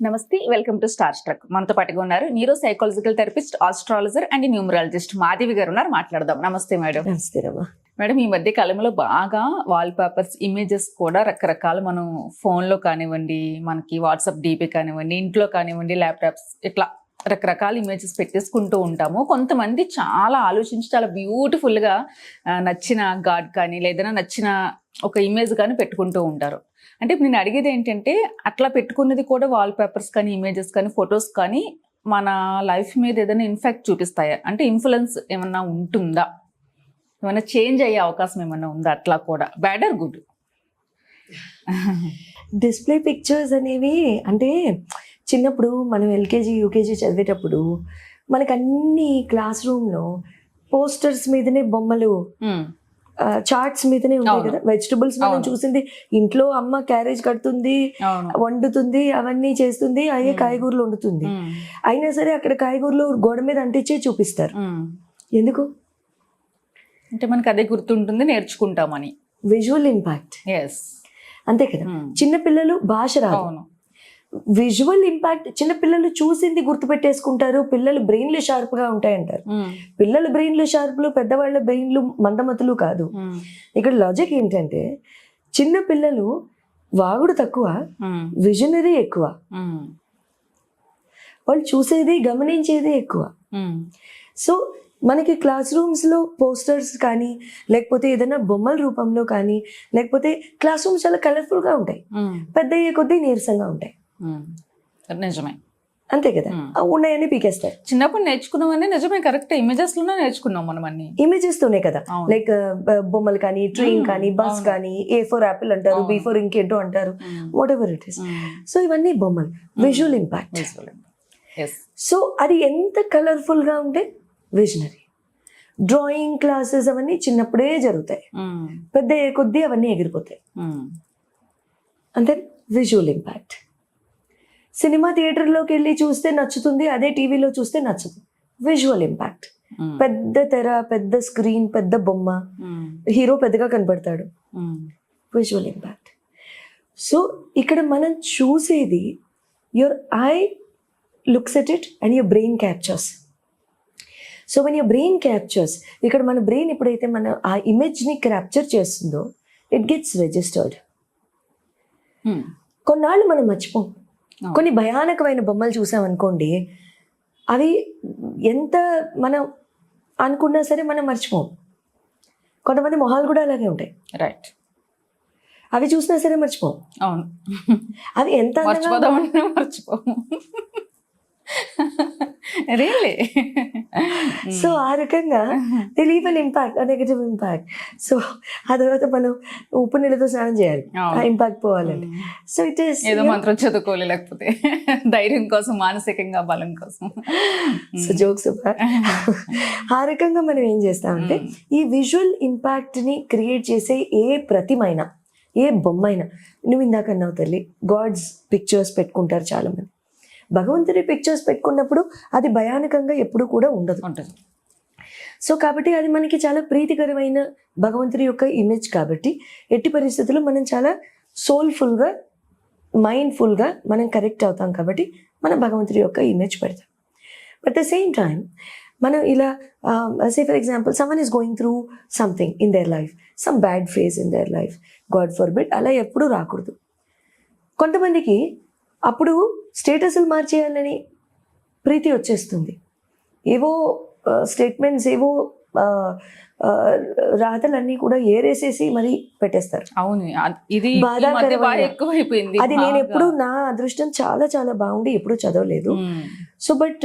నమస్తే welcome to star struck. మనతో పాటుగా ఉన్నారు neuro psychological therapist astrologer and numerologist Madhavi garu ఉన్నారు. మాట్లాడదాం. నమస్తే మేడం. నమస్తే రమ్మా మేడం ఈ మధ్య కాలంలో బాగా వాల్ పేపర్స్ ఇమేజెస్ కూడా రకరకాల మనం phone లో కానివ్వండి మనకి వాట్సాప్ డీపీ కానివ్వండి ఇంట్లో కానివ్వండి ల్యాప్టాప్స్ ఇట్లా రకరకాల ఇమేజెస్ పెట్టేసుకుంటూ ఉంటాము. కొంతమంది చాలా ఆలోచించి చాలా బ్యూటిఫుల్గా నచ్చిన గాడ్ కానీ లేదైనా నచ్చిన ఒక ఇమేజ్ కానీ పెట్టుకుంటూ ఉంటారు. అంటే నేను అడిగేది ఏంటంటే అట్లా పెట్టుకున్నది కూడా వాల్ పేపర్స్ కానీ ఇమేజెస్ కానీ ఫొటోస్ కానీ మన లైఫ్ మీద ఏదైనా ఇన్ఫాక్ట్ చూపిస్తాయా? అంటే ఇన్ఫ్లుయెన్స్ ఏమన్నా ఉంటుందా? ఏమైనా చేంజ్ అయ్యే అవకాశం ఏమన్నా ఉందా? అట్లా కూడా. Bad or good display pictures అనేవి అంటే చిన్నప్పుడు మనం ఎల్కేజీ యూకేజీ చదివేటప్పుడు మనకు అన్ని క్లాస్ రూమ్లో పోస్టర్స్ మీదనే బొమ్మలు చార్ట్స్ మీదనే ఉంటాయి. కదా? వెజిటబుల్స్ మనం. చూసింది ఇంట్లో అమ్మ క్యారేజ్ కడుతుంది వండుతుంది అవన్నీ చేస్తుంది అయ్యే. కాయగూరలు వండుతుంది. అయినా సరే అక్కడ కాయగూరలు గోడ మీద అంటించే చూపిస్తారు. ఎందుకు? అంటే మనకి అదే గుర్తుంటుంది నేర్చుకుంటామని. విజువల్ ఇంపాక్ట్ ఎస్ అంతే కదా? చిన్న పిల్లలు భాష రాదు. అవును. విజువల్ ఇంపాక్ట్ చిన్న పిల్లలు చూసింది గుర్తుపెట్టేసుకుంటారు. పిల్లలు బ్రెయిన్లు షార్ప్గా ఉంటాయంటారు. ఉమ్, పిల్లల బ్రెయిన్లు షార్ప్లు పెద్దవాళ్ళ బ్రెయిన్లు మందమతులు కాదు. ఉమ్, ఇక్కడ లాజిక్ ఏంటంటే చిన్న పిల్లలు వాగుడు తక్కువ విజనరీ ఎక్కువ. ఉమ్, వాళ్ళు చూసేది గమనించేది ఎక్కువ. సో మనకి క్లాస్ రూమ్స్లో పోస్టర్స్ కానీ లేకపోతే ఏదైనా బొమ్మల రూపంలో కానీ లేకపోతే క్లాస్ రూమ్స్ చాలా కలర్ఫుల్గా ఉంటాయి. పెద్ద అయ్యే కొద్దీ నీరసంగా ఉంటాయి. నిజమే. అంతే కదా? ఉన్నాయని పీకేస్తారు. చిన్నప్పుడు నేర్చుకున్నామని నిజమే కరెక్ట్. ఇమేజెస్లోనే నేర్చుకున్నాం మనం అన్ని. ఇమేజెస్ తోనే కదా. లైక్ బొమ్మలు కానీ ట్రైన్ కానీ బస్. కానీ ఏ ఫోర్ యాపిల్ అంటారు బి. ఫోర్ ఇంకేంటో అంటారు whatever it is so ఇవన్నీ బొమ్మలు. Visual impact. సో అది ఎంత కలర్ఫుల్గా ఉంటే విజనరీ డ్రాయింగ్ క్లాసెస్ అవన్నీ చిన్నప్పుడే జరుగుతాయి. పెద్ద కొద్దీ అవన్నీ ఎగిరిపోతాయి. అంతే విజువల్ ఇంపాక్ట్ సినిమా థియేటర్లోకి వెళ్ళి చూస్తే నచ్చుతుంది అదే టీవీలో చూస్తే నచ్చదు. విజువల్ ఇంపాక్ట్ పెద్ద తెర పెద్ద స్క్రీన్ పెద్ద బొమ్మ. హీరో పెద్దగా కనపడతాడు. ఉమ్, విజువల్ ఇంపాక్ట్ సో ఇక్కడ మనం చూసేది your eye looks at it and your brain captures so one your brain captures ఇక్కడ మన బ్రెయిన్ ఎప్పుడైతే మన ఆ ఇమేజ్ని క్యాప్చర్ చేస్తుందో ఇట్ గెట్స్ రిజిస్టర్డ్ కొన్నాళ్ళు మనం మర్చిపోం. కొన్ని భయానకమైన బొమ్మలు చూసామనుకోండి అవి ఎంత మనం అనుకున్నా సరే మనం మర్చిపోం. కొంతమంది మొహాలు కూడా అలాగే ఉంటాయి. రైట్ అవి చూసినా సరే మర్చిపోం. అవును. అవి ఎంత అందంగా మర్చిపోదామంటే మర్చిపోము. రియల్లీ సో ఆ రకంగా they leave an impact negative impact so ఆ తర్వాత మనం ఉప్పు నీళ్ళతో స్నానం చేయాలి. ఆ ఇంపాక్ట్ పోవాలంటే. సో ఇట్ ఈస్ ఏదో మంత్రం చదువుకోలే లేకపోతే ధైర్యం కోసం మానసికంగా బలం కోసం. సో జోక్స్ ఆ రకంగా మనం ఏం చేస్తామంటే. ఈ విజువల్ ఇంపాక్ట్ని క్రియేట్ చేసే ఏ ప్రతిమైనా ఏ బొమ్మైనా నువ్వు ఇందాక అన్నావు తల్లి గాడ్స్ పిక్చర్స్ పెట్టుకుంటారు చాలా మంది భగవంతుడి పిక్చర్స్ పెట్టుకున్నప్పుడు అది భయానకంగా ఎప్పుడు కూడా ఉండదు. ఉంటుంది. సో కాబట్టి అది మనకి చాలా ప్రీతికరమైన భగవంతుడి యొక్క ఇమేజ్ కాబట్టి ఎట్టి పరిస్థితుల్లో మనం చాలా సోల్ఫుల్గా మైండ్ఫుల్గా మనం కరెక్ట్ అవుతాం కాబట్టి మనం భగవంతుడి యొక్క ఇమేజ్ పెడతాం. బట్ ద సేమ్ టైం మనం ఇలా say for example someone is going through something in their life some bad phase in their life God forbid అలా ఎప్పుడూ రాకూడదు. కొంతమందికి అప్పుడు స్టేటస్లు మార్చేయాలని ప్రీతి వచ్చేస్తుంది. ఏవో స్టేట్మెంట్స్ ఏవో రాతలన్నీ కూడా ఏరేసేసి మరి పెట్టేస్తారు. అవును ఇది బాధాకరమైన- అది నేను. ఎప్పుడు నా అదృష్టం చాలా చాలా బాగుండి ఎప్పుడు చదవలేదు. సో బట్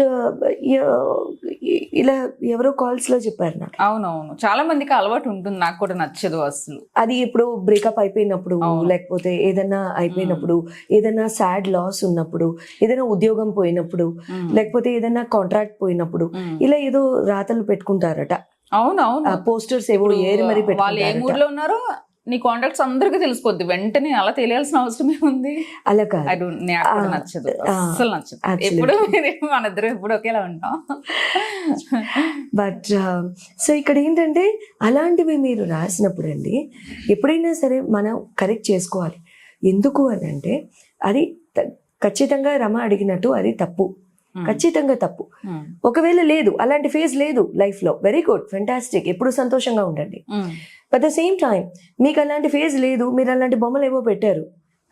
ఇలా ఎవరో కాల్స్లో చెప్పారు నాకు. అవునవును. చాలా మందికి అలవాటు ఉంటుంది. నాకు కూడా నచ్చదు అసలు. అది ఇప్పుడు బ్రేకప్ అయిపోయినప్పుడు. లేకపోతే ఏదైనా అయిపోయినప్పుడు ఏదైనా సాడ్ లాస్ ఉన్నప్పుడు ఏదైనా ఉద్యోగం పోయినప్పుడు లేకపోతే ఏదైనా కాంట్రాక్ట్ పోయినప్పుడు. ఇలా ఏదో రాతలు పెట్టుకుంటారట. అవును అవును పోస్టర్స్ ఏవో ఏరి మరి వాళ్ళు ఏ మూడ్ పెట్టుకుంటారట లో ఉన్నారో నీ కాంటాక్ట్స్ అందరికీ తెలిసిపోద్ది. వెంటనే అలా తెలియాల్సిన అవసరం ఏముంది? అలా కాదు. నాకు నచ్చదు. ఆ, అస్సలు నచ్చదు. ఎప్పుడు మన ఇద్దరు ఎప్పుడు ఒకేలా ఉంటాం. బట్ సో ఇక్కడ ఏంటంటే అలాంటివి మీరు రాసినప్పుడు అండి ఎప్పుడైనా సరే మనం కరెక్ట్ చేసుకోవాలి. ఎందుకు అని అంటే అది ఖచ్చితంగా రమ అడిగినట్టు అది తప్పు. Hmm. ఖచ్చితంగా తప్పు. ఉమ్, ఒకవేళ లేదు అలాంటి ఫేజ్ లేదు లైఫ్లో. వెరీ గుడ్ ఫెంటాస్టిక్ ఎప్పుడు సంతోషంగా ఉండండి. Um, at the same time మీకు అలాంటి ఫేజ్ లేదు మీరు అలాంటి బొమ్మలు ఏవో పెట్టారు.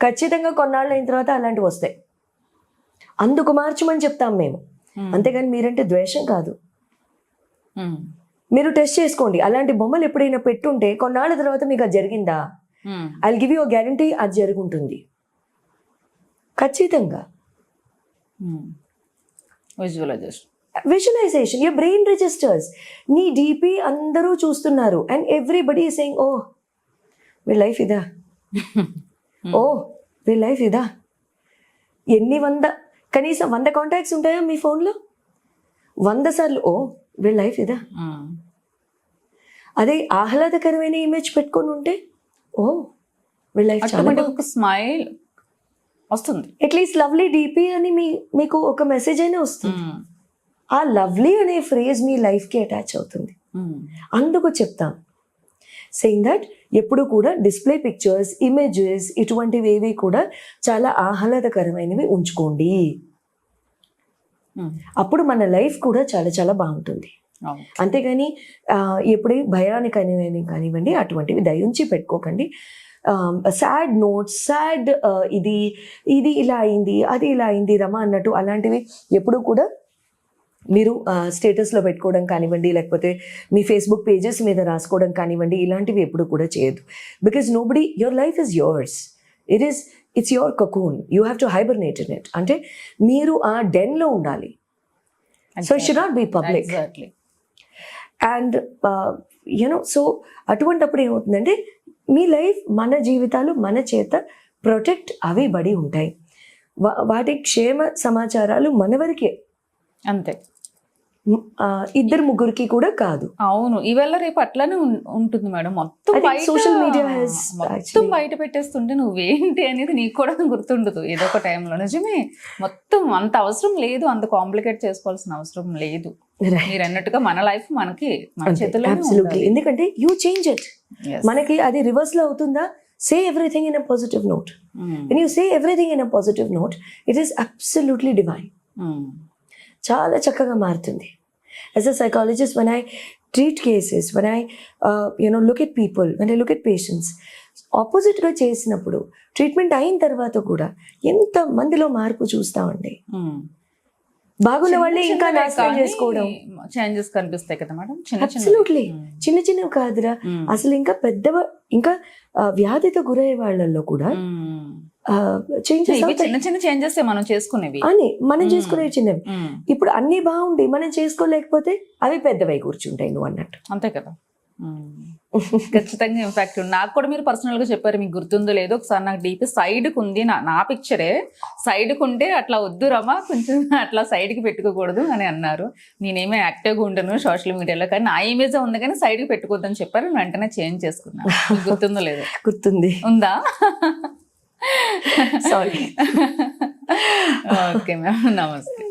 ఖచ్చితంగా కొన్నాళ్ళు అయిన తర్వాత అలాంటివి వస్తాయి. అందుకు మార్చమని చెప్తాం మేము. ఉమ్, అంతేగాని మీరంటే ద్వేషం కాదు. ఉమ్, మీరు టెస్ట్ చేసుకోండి. అలాంటి బొమ్మలు ఎప్పుడైనా పెట్టుంటే కొన్నాళ్ళ తర్వాత మీకు అది జరిగిందా? ఐ గివ్ యూ గ్యారంటీ అది జరుగుంటుంది. ఖచ్చితంగా. Visualization visualization your brain registers నీ డీపీ అందరూ చూస్తున్నారు అండ్ ఎవ్రీబడి సెయింగ్ ఓ మీ లైఫ్ ఇదా ఓ మీ లైఫ్ ఇదా ఎన్ని వంద కనీసం వంద కాంటాక్ట్స్ ఉంటాయా మీ ఫోన్లో వంద సార్లు ఓ వీళ్ళ లైఫ్ ఇదా అదే ఆహ్లాదకరమైన ఇమేజ్ పెట్టుకొని ఉంటే ఓ వీళ్ళ లైఫ్ చాలా ఆటోమేటిక్ ఒక స్మైల్ వస్తుంది. అట్లీస్ట్ లవ్లీ డీపీ అని మీ మీకు ఒక మెసేజ్ అయినా వస్తుంది. ఉమ్, ఆ లవ్లీ అనే ఫ్రేజ్ మీ లైఫ్కి అటాచ్ అవుతుంది. అందుకు చెప్తాం. సెయింగ్ దట్ ఎప్పుడు కూడా డిస్ప్లే పిక్చర్స్ ఇమేజెస్ ఇటువంటివి ఏవి కూడా చాలా ఆహ్లాదకరమైనవి ఉంచుకోండి. అప్పుడు మన లైఫ్ కూడా చాలా చాలా బాగుంటుంది. అంతేగాని ఎప్పుడే భయానికి కానివ్వండి కానివ్వండి అటువంటివి దయించి పెట్టుకోకండి. సాడ్ నోట్స్ సాడ్ ఇది ఇది ఇలా అయింది అది ఇలా అయింది రమ అన్నట్టు అలాంటివి ఎప్పుడు కూడా మీరు స్టేటస్లో పెట్టుకోవడం కానివ్వండి లేకపోతే మీ ఫేస్బుక్ పేజెస్ మీద రాసుకోవడం కానివ్వండి ఇలాంటివి ఎప్పుడు కూడా చేయొద్దు. Because nobody your life is yours it is it's your cocoon you have to hibernate in it అంటే మీరు ఆ డెన్లో ఉండాలి. So should not be public exactly and you know so అటువంటప్పుడు ఏమవుతుందంటే మీ లైఫ్ మన జీవితాలు మన చేత ప్రొటెక్ట్ అవి బడి ఉంటాయి. వా- వాటి క్షేమ సమాచారాలు మన వరకే. అంతే. ఇద్దరు ముగ్గురికి కూడా కాదు అవును ఈవేళ రేపు అట్లానే ఉంటుంది మేడం మొత్తం media has మొత్తం బయట పెట్టేస్తుంటే నువ్వేంటి అనేది నీకు కూడా గుర్తుండదు ఏదో ఒక టైంలో నిజమే మొత్తం అంత అవసరం లేదు అంత కాంప్లికేట్ చేసుకోవాల్సిన అవసరం లేదు. మీరు అన్నట్టుగా మన లైఫ్ మనకి మన. ఉండాలి. ఎందుకంటే యూ చేంజ్ ఇట్. మనకి అది రివర్స్లో అవుతుందా say everything in a positive note Mm. When you say everything in note it is absolutely divine Mm. చాలా చక్కగా మారుతుంది. As a psychologist one I treat cases one I you know look at people one I look at patients ఆపోజిట్గా చేసినప్పుడు treatment అయిన తర్వాత కూడా ఎంత మందిలో మార్పు చూస్తామండి. బాగున్న వాళ్ళే ఇంకా నాశనం చేసుకోవడం. చేంజెస్ కనిపిస్తాయి కదా మేడం? అబ్సల్యూట్లీ చిన్న చిన్నవి కాదురా. అసలు ఇంకా పెద్ద ఇంకా వ్యాధితో గురయ్యే వాళ్ళల్లో కూడా చేంజెస్ చిన్న చిన్న చేంజెస్ మనం చేసుకునేవి. అని మనం Mm. చేసుకునే చిన్నవి. ఇప్పుడు అన్ని బాగుండి మనం చేసుకోలేకపోతే అవి పెద్దవై కూర్చుంటాయి నువ్వు అన్నట్టు. అంతే కదా. ఖచ్చితంగా ఇంపాక్ట్ నాకు కూడా మీరు పర్సనల్గా చెప్పారు మీకు గుర్తుందో లేదో ఒకసారి నాకు డీపీ సైడ్కు ఉంది నా నా పిక్చరే సైడ్కు ఉంటే అట్లా వద్దు రమా కొంచెం అట్లా సైడ్కి పెట్టుకోకూడదు అని అన్నారు. నేనేమీ యాక్టివ్గా ఉండను సోషల్ మీడియాలో కానీ నా ఇమేజ్ ఉంది కానీ సైడ్కి పెట్టుకోవద్దని చెప్పారు నేను వెంటనే చేంజ్ చేసుకున్నాను. గుర్తుందో లేదో. గుర్తుంది. ఉందా? సారీ ఓకే మ్యామ్ నమస్తే